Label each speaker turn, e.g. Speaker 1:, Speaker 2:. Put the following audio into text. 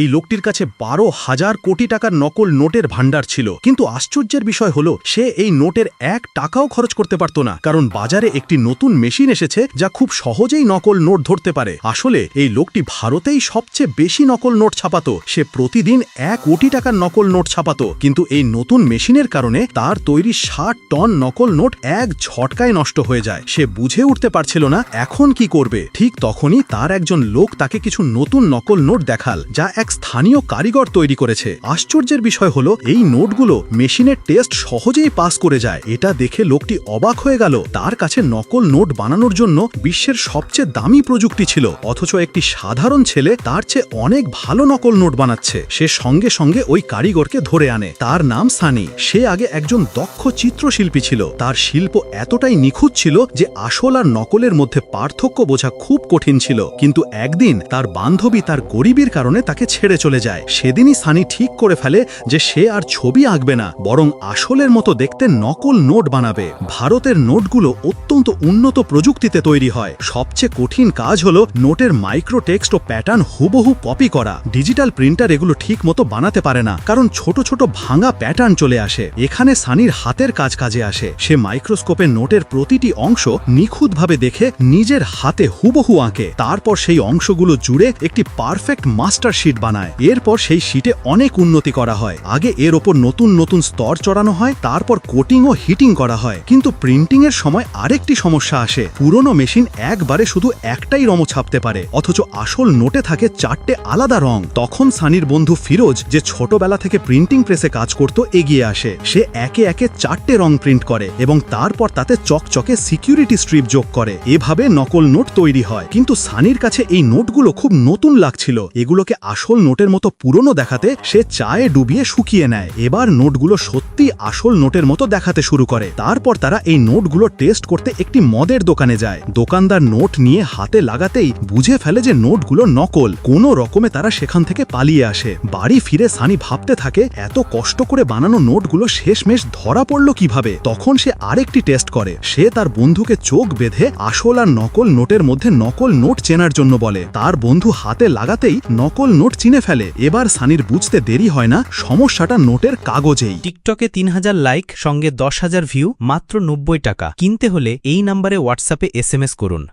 Speaker 1: এই লোকটির কাছে বারো হাজার কোটি টাকার নকল নোটের ভাণ্ডার ছিল। কিন্তু আশ্চর্যের বিষয় হলো, সে এই নোটের এক টাকাও খরচ করতে পারত না, কারণ বাজারে একটি নতুন মেশিন এসেছে যা খুব সহজেই নকল নোট ধরতে পারে। আসলে, এই লোকটি ভারতেই সবচেয়ে বেশি নকল নোট ছাপাতো। সে প্রতিদিন এক কোটি টাকার নকল নোট ছাপাতো, কিন্তু এই নতুন মেশিনের কারণে তার তৈরি ষাট টন নকল নোট এক ঝটকায় নষ্ট হয়ে যায়। সে বুঝে উঠতে পারছিল না, এখন কি করবে? ঠিক তখনই তার একজন লোক তাকে কিছু নতুন নকল নোট দেখাল, যা এক স্থানীয় কারিগর তৈরি করেছে। আশ্চর্যের বিষয় হলো, এই নোটগুলো মেশিনের টেস্ট সহজেই পাস করে যায়। এটা দেখে লোকটি অবাক হয়ে গেল। তার কাছে নকল নোট বানানোর জন্য বিশ্বের সবচেয়ে দামি প্রযুক্তি ছিল। অথচ একটি সাধারণ ছেলে তার চেয়ে অনেক ভালো নকল নোট বানাচ্ছে। সে সঙ্গে সঙ্গে ওই কারিগরকে ধরে আনে। তার নাম সানি। সে আগে একজন দক্ষ চিত্রশিল্পী ছিল। তার শিল্প এতটাই নিখুঁত ছিল যে আসল আর নকলের মধ্যে পার্থক্য বোঝা খুব কঠিন ছিল। কিন্তু একদিন তার বান্ধবী তার গরিবের কারণে তাকে ছেড়ে চলে যায়। সেদিনই সানি ঠিক করে ফেলে যে সে আর ছবি আঁকবে না, বরং আসলের মতো দেখতে নকল নোট বানাবে। ভারতের নোটগুলো অত্যন্ত উন্নত প্রযুক্তিতে তৈরি হয়। সবচেয়ে কঠিন কাজ হলো নোটের মাইক্রো টেক্সট ও প্যাটার্ন হুবহু কপি করা। ডিজিটাল প্রিন্টার এগুলো ঠিক মতো বানাতে পারে না, কারণ ছোট ছোট ভাঙা প্যাটার্ন চলে আসে। এখানে সানির হাতের কাজ কাজে আসে। সে মাইক্রোস্কোপে নোটের প্রতিটি অংশ নিখুঁতভাবে দেখে নিজের হাতে হুবহু আঁকে। তারপর সেই অংশগুলো জুড়ে একটি পারফেক্ট মাস্টার শিট বানায়। এরপর সেই শিটে অনেক উন্নতি করা হয়। আগে এর ওপর নতুন নতুন স্তর চড়ানো হয়, তারপর কোটিং ও হিটিং করা হয়। কিন্তু প্রিন্টিং এর সময় আরেকটি সমস্যা আসে। পুরনো মেশিন একবারে শুধু একটাই রঙ ছাপতে পারে, অথচ আসল নোটে থাকে চারটে আলাদা রং। তখন সানির বন্ধু ফিরোজ যে ছোটবেলা থেকে প্রিন্টিং প্রেসে কাজ করত, এগিয়ে আসে। সে একে একে চারটে রং প্রিন্ট করে এবং তারপর তাতে চকচকে সিকিউরিটি স্ট্রিপ যোগ করে। এভাবে নকল নোট তৈরি হয়। কিন্তু সানির কাছে এই নোটগুলো খুব নতুন লাগছিল। এগুলোকে আসল নোটের মতো পুরনো দেখাতে সে চায়ে ডুবিয়ে শুকিয়ে নেয়। এবার নোটগুলো সত্যি আসল নোটের মতো দেখাতে শুরু করে। তারপর তারা এই নোটগুলো টেস্ট করতে একটি মদের দোকানে যায়। দোকানদার নোট নিয়ে হাতে লাগাতেই বুঝে ফেলে যে নোটগুলো নকল। কোনো রকমে তারা সেখান থেকে পালিয়ে আসে। বাড়ি ফিরে সানি ভাবতে থাকে, এত কষ্ট করে বানানো নোটগুলো শেষমেশ ধরা পড়ল কীভাবে? তখন সে আরেকটি টেস্ট করে। সে তার বন্ধুকে চোখ বেঁধে আসল আর নকল নোটের মধ্যে নকল নোট চেনার জন্য বলে। তার বন্ধু হাতে লাগাতেই নকল নোট চিনে ফেলে। এবার সানির বুঝতে দেরি হয় না, সমস্যাটা নোটের কাগজেই।
Speaker 2: টিকটকে তিন হাজার লাইক, সঙ্গে দশ হাজার ভিউ, মাত্র নব্বই টাকা। কিনতে হলে এই নাম্বারে হোয়াটসঅ্যাপে এস করুন।